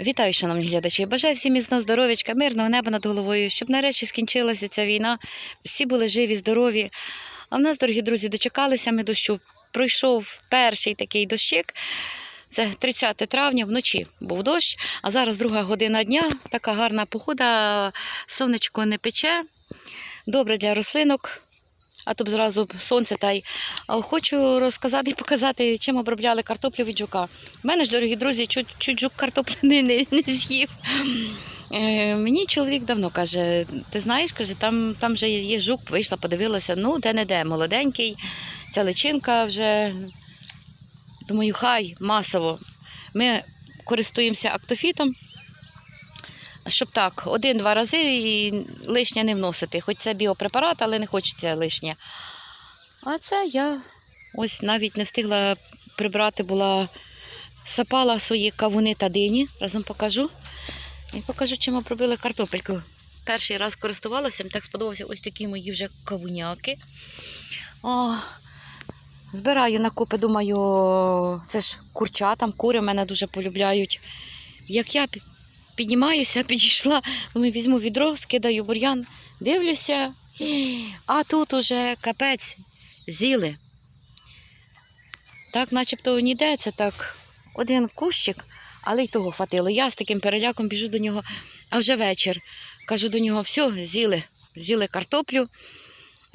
Вітаю, шановні глядачі. Бажаю всім міцного здоров'ячка, мирного неба над головою, щоб нарешті скінчилася ця війна, всі були живі, здорові. А в нас, дорогі друзі, дочекалися ми дощу. Пройшов перший такий дощик. Це 30 травня вночі був дощ, а зараз друга година дня, така гарна погода, сонечко не пече, добре для рослинок. А тут зразу сонце та й хочу розказати і показати, чим обробляли картоплю від жука. У мене ж, дорогі друзі, чуть, чуть жук картоплю не, не, не з'їв. Е, мені чоловік давно каже: ти знаєш, каже, там, там вже є жук, вийшла, подивилася, ну, де-не-де, молоденький, ця личинка вже. Думаю, хай масово. Ми користуємося актофітом, щоб так, один-два рази і лишнє не вносити. Хоч це біопрепарат, але не хочеться лишнє. А це я ось навіть не встигла прибрати, була сапала свої кавуни та дині. Разом покажу. І покажу, чим обробили картопельку. Перший раз користувалася, мені так сподобався ось такі мої вже кавуняки. О, збираю на купи, думаю, це ж курча, там кури мене дуже полюбляють. Як я піднімаюся, підійшла, візьму відро, скидаю бур'ян, дивлюся, а тут уже капець з'їли. Так, начебто ніде, це так один кущик, але й того хватило. Я з таким переляком біжу до нього, а вже вечір. Кажу до нього, все, з'їли, з'їли картоплю.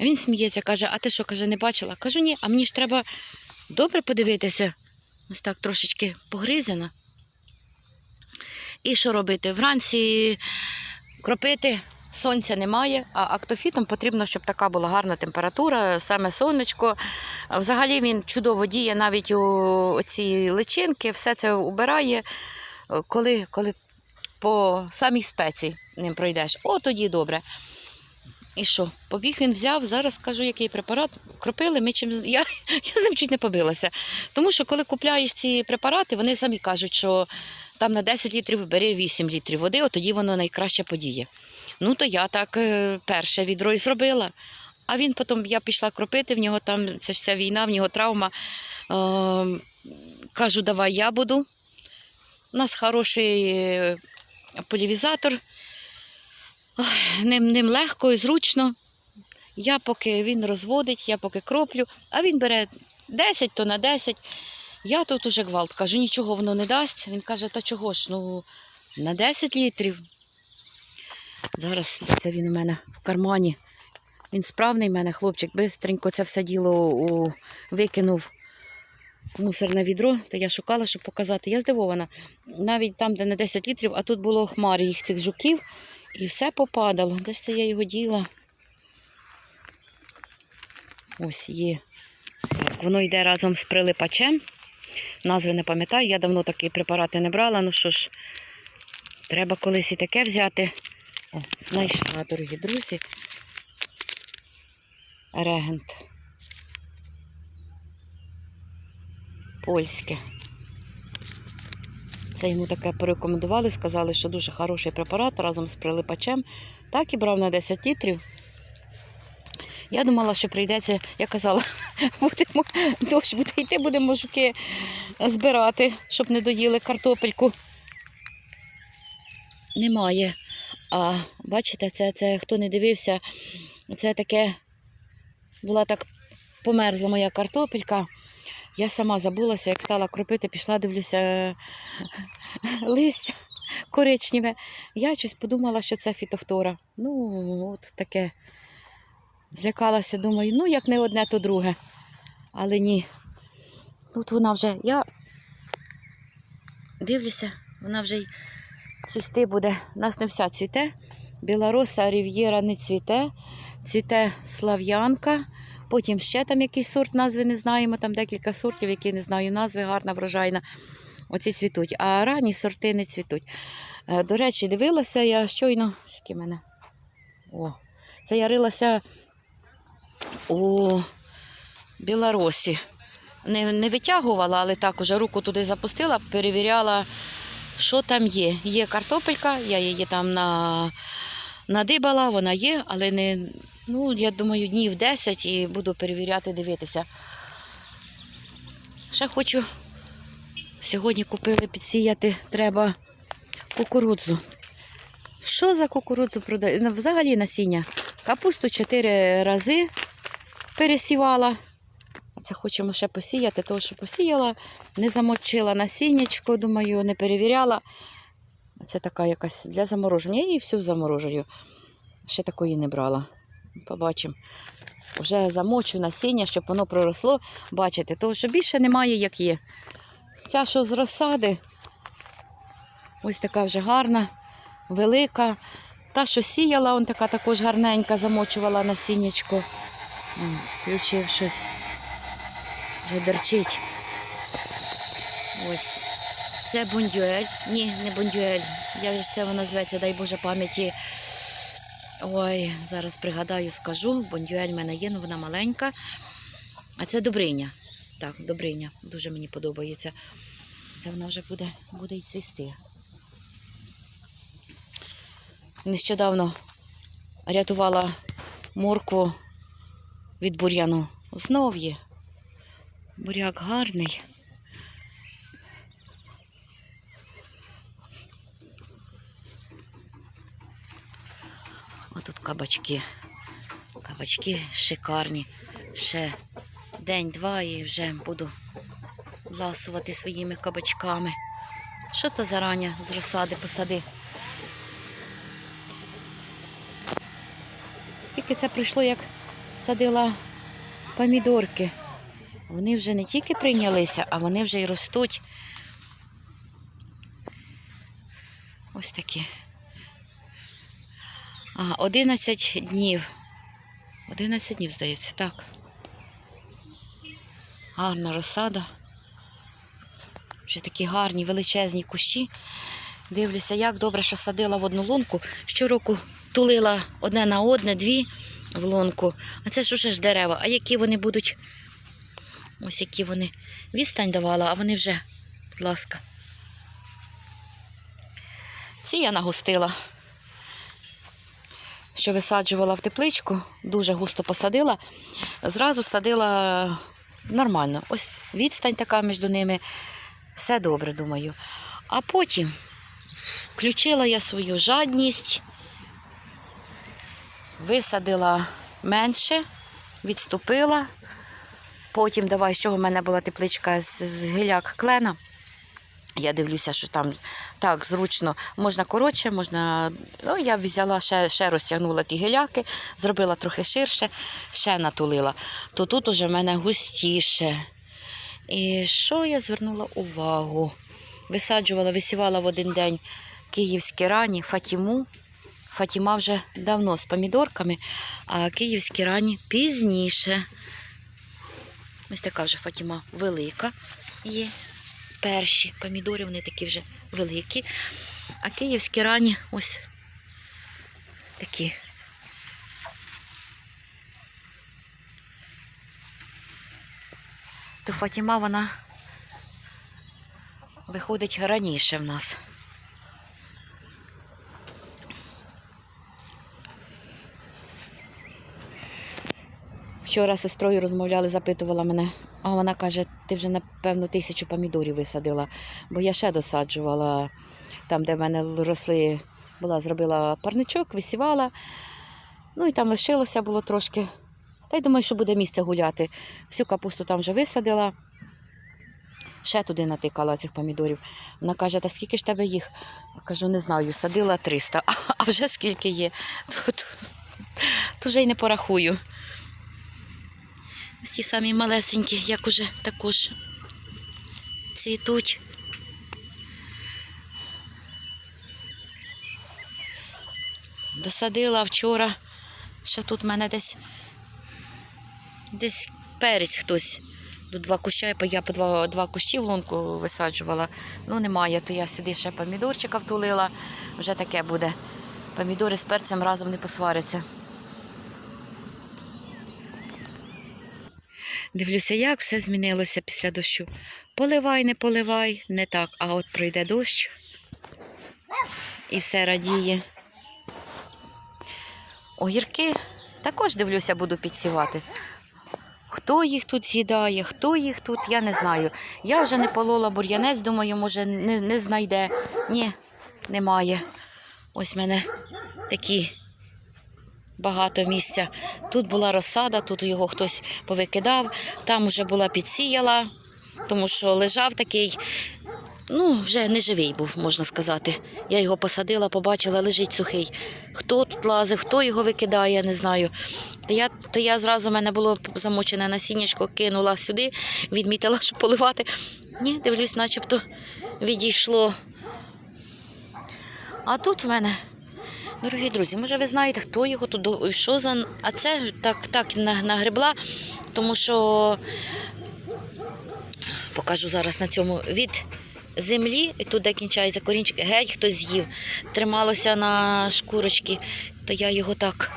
Він сміється, каже, а ти що, каже, не бачила? Кажу, ні, а мені ж треба добре подивитися. Ось так трошечки погризена. І що робити? Вранці кропити, сонця немає, а актофітом потрібно, щоб така була гарна температура, саме сонечко. Взагалі він чудово діє навіть у ці личинки, все це убирає, коли, коли по самій спеці ним пройдеш. О, тоді добре. І що? Побіг він взяв, зараз кажу, який препарат. Кропили, ми чим. Я, я з ним чуть не побилася. Тому що коли купляєш ці препарати, вони самі кажуть, що там на 10 літрів бери 8 літрів води, от тоді воно найкраще подіє. Ну, то я так е, перше відро і зробила. А він потім, я пішла кропити, в нього там, це ж ця війна, в нього травма. Е, кажу, давай я буду. У нас хороший е, полівізатор. Ним, ним легко і зручно. Я поки він розводить, я поки кроплю, а він бере 10, то на 10. Я тут уже гвалт, кажу, нічого воно не дасть. Він каже, та чого ж, ну, на 10 літрів. Зараз це він у мене в кармані. Він справний в мене, хлопчик, бистренько це все діло у... викинув в мусорне відро, то я шукала, щоб показати. Я здивована. Навіть там, де на 10 літрів, а тут було хмар їх цих жуків, і все попадало. Де ж це я його діла? Ось є. Воно йде разом з прилипачем. Назви не пам'ятаю, я давно такі препарати не брала. Ну що ж, треба колись і таке взяти. О, знайшла, дорогі друзі. Регент. Польське. Це йому таке порекомендували, сказали, що дуже хороший препарат разом з прилипачем. Так і брав на 10 літрів. Я думала, що прийдеться, я казала, будемо, дощ буде йти, будемо жуки збирати, щоб не доїли картопельку. Немає. А бачите, це, це хто не дивився, це таке була так померзла моя картопелька. Я сама забулася, як стала кропити, пішла, дивлюся листя коричневе. Я щось подумала, що це фітофтора. Ну, от таке. Злякалася, думаю, ну як не одне, то друге. Але ні. Тут вона вже, я дивлюся, вона вже й цвісти буде. У нас не вся цвіте. Білороса рів'єра не цвіте, цвіте слав'янка. Потім ще там якийсь сорт, назви не знаємо, там декілька сортів, які не знаю назви, гарна, врожайна. Оці цвітуть, а ранні сорти не цвітуть. Е, До речі, дивилася я щойно. Скільки мене? О, це я рилася у Білорусі. Не, не витягувала, але так уже руку туди запустила, перевіряла, що там є. Є картопелька, я її там на, надибала, вона є, але не, ну, я думаю, днів 10 і буду перевіряти, дивитися. Ще хочу. Сьогодні купили підсіяти, треба кукурудзу. Що за кукурудзу продає? Ну, взагалі насіння. Капусту чотири рази пересівала. Це хочемо ще посіяти, тому що посіяла, не замочила насіннячко, думаю, не перевіряла. Це така якась для замороження. Я її всю заморожую. Ще такої не брала. Побачимо. Вже замочу насіння, щоб воно проросло. Бачите, тому що більше немає, як є. Ця, що з розсади, ось така вже гарна, велика. Та, що сіяла, он така також гарненька, замочувала насіннячко. Включив щось. Вже. Ось. Це бундюель. Ні, не бундюель. Як ж це вона зветься, дай Боже пам'яті. Ой, зараз пригадаю, скажу. Бондюель в мене є, ну вона маленька. А це добриня. Так, добриня. Дуже мені подобається. Це вона вже буде, буде й цвісти. Нещодавно рятувала моркву від бур'яну. Знов є. Буряк гарний. Отут кабачки. Кабачки шикарні. Ще день-два і вже буду ласувати своїми кабачками. Що то зарані з розсади посади? Скільки це прийшло, як садила помідорки. Вони вже не тільки прийнялися, а вони вже й ростуть. Ось такі. А, 11 днів. 11 днів, здається, так. Гарна розсада. Вже такі гарні, величезні кущі. Дивлюся, як добре, що садила в одну лунку. Щороку тулила одне на одне, дві в лунку. А це ж уже ж дерева. А які вони будуть? Ось які вони відстань давала, а вони вже, будь ласка. Ці я нагустила що висаджувала в тепличку, дуже густо посадила. Зразу садила нормально. Ось відстань така між ними. Все добре, думаю. А потім включила я свою жадність, висадила менше, відступила. Потім давай, чого в мене була тепличка з, з гіляк клена. Я дивлюся, що там так зручно, можна коротше, можна. Ну, я взяла ще, ще розтягнула ті гіляки, зробила трохи ширше, ще натулила. То тут уже в мене густіше. І що я звернула увагу? Висаджувала, висівала в один день київські рані, Фатіму. Фатіма вже давно з помідорками, а київські рані пізніше. Ось така вже Фатіма велика є перші помідори, вони такі вже великі. А київські рані ось такі. То Фатіма вона виходить раніше в нас. Вчора з сестрою розмовляли, запитувала мене, а вона каже, ти вже, напевно, тисячу помідорів висадила, бо я ще досаджувала там, де в мене росли, була, зробила парничок, висівала. Ну і там лишилося було трошки. Та й думаю, що буде місце гуляти. Всю капусту там вже висадила. Ще туди натикала цих помідорів. Вона каже, та скільки ж тебе їх? Я кажу, не знаю, садила 300, а, вже скільки є, то, то вже й не порахую. Ось ті самі малесенькі, як уже також цвітуть. Досадила вчора, ще тут в мене десь десь перець хтось. Тут два куща, я по два, два кущі лунку висаджувала. Ну, немає, то я сюди ще помідорчика втулила. Вже таке буде. Помідори з перцем разом не посваряться. Дивлюся, як все змінилося після дощу. Поливай, не поливай, не так. А от пройде дощ і все радіє. Огірки також дивлюся, буду підсівати. Хто їх тут з'їдає, хто їх тут, я не знаю. Я вже не полола бур'янець, думаю, може, не, не знайде. Ні, немає. Ось в мене такі багато місця. Тут була розсада, тут його хтось повикидав, там вже була підсіяла, тому що лежав такий, ну, вже не живий був, можна сказати. Я його посадила, побачила, лежить сухий. Хто тут лазив, хто його викидає, я не знаю. То я, то я зразу в мене було замочене насіннячко, кинула сюди, відмітила, щоб поливати. Ні, дивлюсь, начебто відійшло. А тут в мене, дорогі друзі, може ви знаєте, хто його тут, що за. А це так, так нагребла, тому що покажу зараз на цьому від землі, і тут де кінчається корінчик, геть хтось з'їв. Трималося на шкурочки, то я його так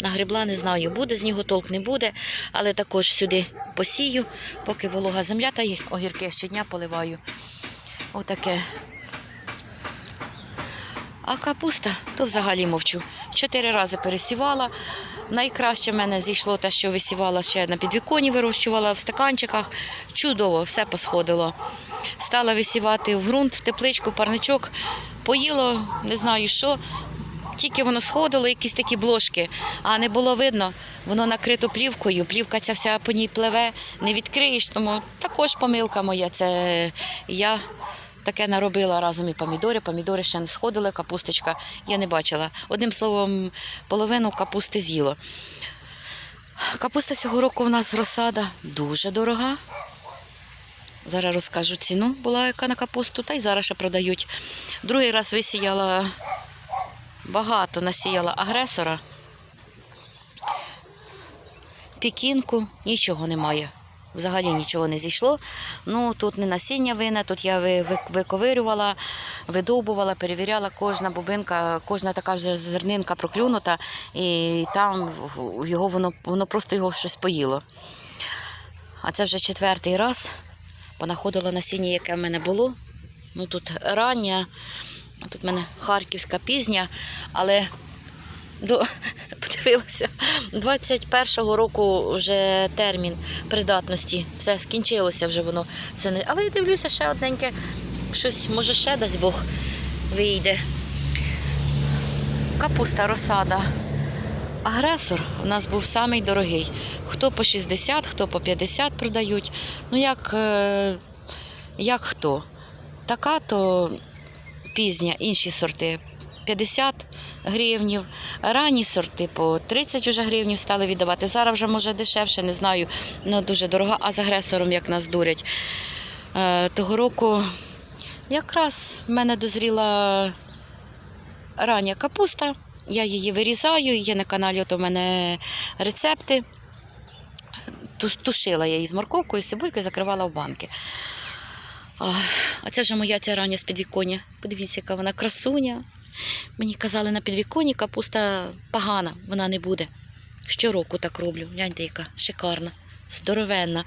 нагребла, не знаю, буде з нього толк не буде, але також сюди посію, поки волога земля, та огірки щодня поливаю. Отаке. А капуста, то взагалі мовчу. Чотири рази пересівала. Найкраще в мене зійшло те, що висівала ще на підвіконі, вирощувала в стаканчиках. Чудово, все посходило. Стала висівати в ґрунт, в тепличку, парничок. Поїло, не знаю що. Тільки воно сходило, якісь такі блошки, а не було видно. Воно накрито плівкою, плівка ця вся по ній пливе, не відкриєш, тому також помилка моя. Це я таке наробила разом і помідори. Помідори ще не сходили, капусточка я не бачила. Одним словом, половину капусти з'їло. Капуста цього року у нас розсада дуже дорога. Зараз розкажу ціну, була яка на капусту, та й зараз ще продають. Другий раз висіяла багато насіяла агресора. Пікінку, нічого немає. Взагалі нічого не зійшло. Ну тут не насіння вине, тут я ви- ви- виковирювала, видовбувала, перевіряла кожна бубинка, кожна така ж зернинка проклюнута, і там його воно, воно просто його щось поїло. А це вже четвертий раз. Понаходила насіння, яке в мене було. Ну тут рання, тут в мене харківська пізня, але до, подивилася, 21-го року вже термін придатності. Все скінчилося вже воно. Це не... Але я дивлюся, ще одненьке, щось, може, ще дасть Бог вийде. Капуста розсада. Агресор у нас був самий дорогий. Хто по 60, хто по 50 продають. Ну, як, е, як хто. Така то пізня, інші сорти 50 гривнів, ранні сорти по 30 уже гривнів стали віддавати. Зараз вже може дешевше, не знаю, але дуже дорога, а з агресором як нас дурять. Е, Того року якраз в мене дозріла рання капуста. Я її вирізаю, є на каналі от у мене рецепти. Тушила я її з морковкою, з цибулькою, закривала в банки. А це вже моя ця рання з підвіконня. Подивіться, яка вона красуня. Мені казали на підвіконні капуста погана, вона не буде. Щороку так роблю. Гляньте, яка шикарна, здоровенна.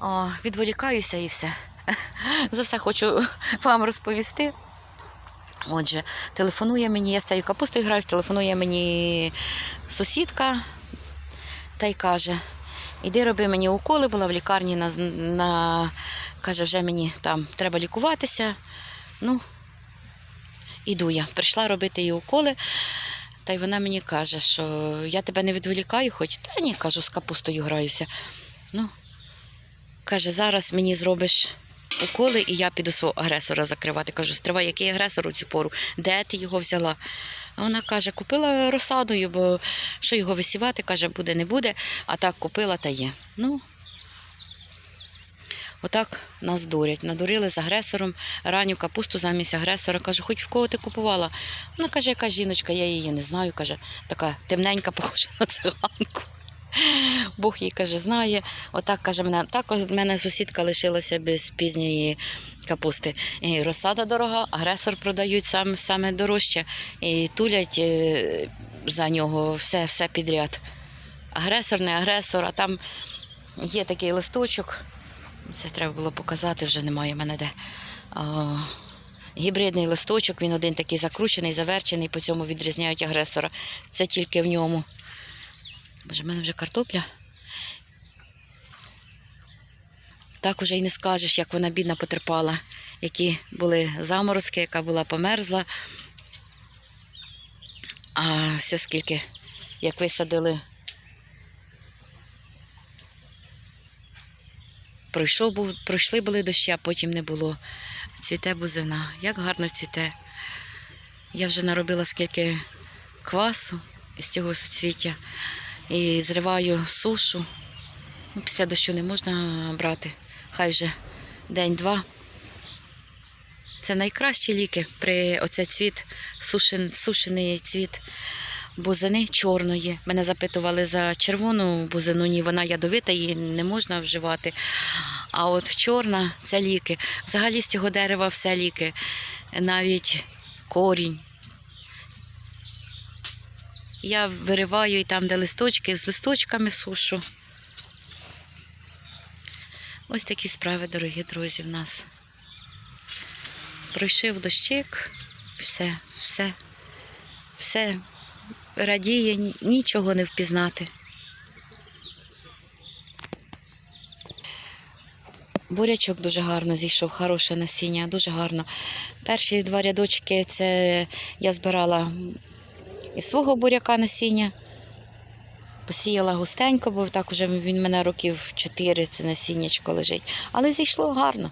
А, відволікаюся і все. За все хочу вам розповісти. Отже, телефонує мені, я цією капустою граюсь, телефонує мені сусідка та й каже: іди роби мені уколи, була в лікарні на, на каже, вже мені там треба лікуватися. Ну, іду я. Прийшла робити їй уколи. Та й вона мені каже, що я тебе не відволікаю, хоч та ні, кажу, з капустою граюся. Ну, каже, зараз мені зробиш уколи, і я піду свого агресора закривати. Кажу, стривай, який агресор у цю пору? Де ти його взяла? А вона каже, купила розсадою, бо що його висівати, каже, буде, не буде, а так купила та є. Ну, отак нас дурять. Надурили з агресором ранню капусту замість агресора. Кажу, хоч в кого ти купувала? Вона каже, яка жіночка, я її не знаю. Каже, така темненька, похожа на циганку. Бог їй каже, знає. Отак каже мене. Так в мене сусідка лишилася без пізньої капусти. І розсада дорога, агресор продають саме, саме дорожче і тулять е, за нього все, все підряд. Агресор, не агресор, а там є такий листочок. Це треба було показати, вже немає мене де. А, гібридний листочок, він один такий закручений, заверчений, по цьому відрізняють агресора. Це тільки в ньому. Боже, в мене вже картопля. Так уже й не скажеш, як вона бідна потерпала. які були заморозки, яка була померзла. А все скільки, як висадили, пройшов, був, пройшли були дощі, а потім не було. Цвіте бузина. Як гарно цвіте. Я вже наробила скільки квасу з цього суцвіття і зриваю сушу. Ну, після дощу не можна брати. Хай вже день-два. Це найкращі ліки при оце цвіт, сушен, сушений цвіт бузини чорної. Мене запитували за червону бузину, ні, вона ядовита, її не можна вживати. А от чорна це ліки. Взагалі з цього дерева все ліки. Навіть корінь. Я вириваю і там, де листочки, з листочками сушу. Ось такі справи, дорогі друзі, в нас. Пройшов дощик, все, все, все радіє, нічого не впізнати. Бурячок дуже гарно зійшов, хороше насіння, дуже гарно. Перші два рядочки це я збирала із свого буряка насіння. Посіяла густенько, бо так уже він мене років 4, це насіннячко лежить. Але зійшло гарно.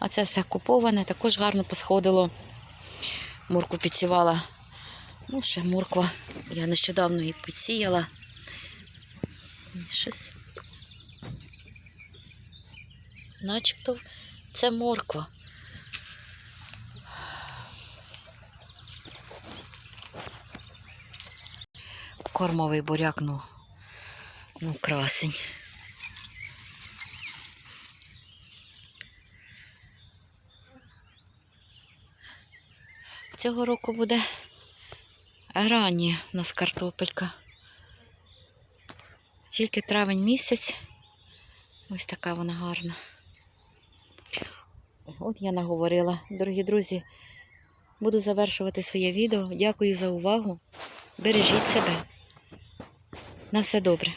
А це все куповане, також гарно посходило. Мурку підсівала. Ну, ще морква. Я нещодавно її підсіяла. І Щось. Начебто це морква. Кормовий буряк, ну, ну красень. Цього року буде ранні у нас картопелька. Тільки травень місяць. Ось така вона гарна. От я наговорила. Дорогі друзі, буду завершувати своє відео. Дякую за увагу. Бережіть себе. На все добре.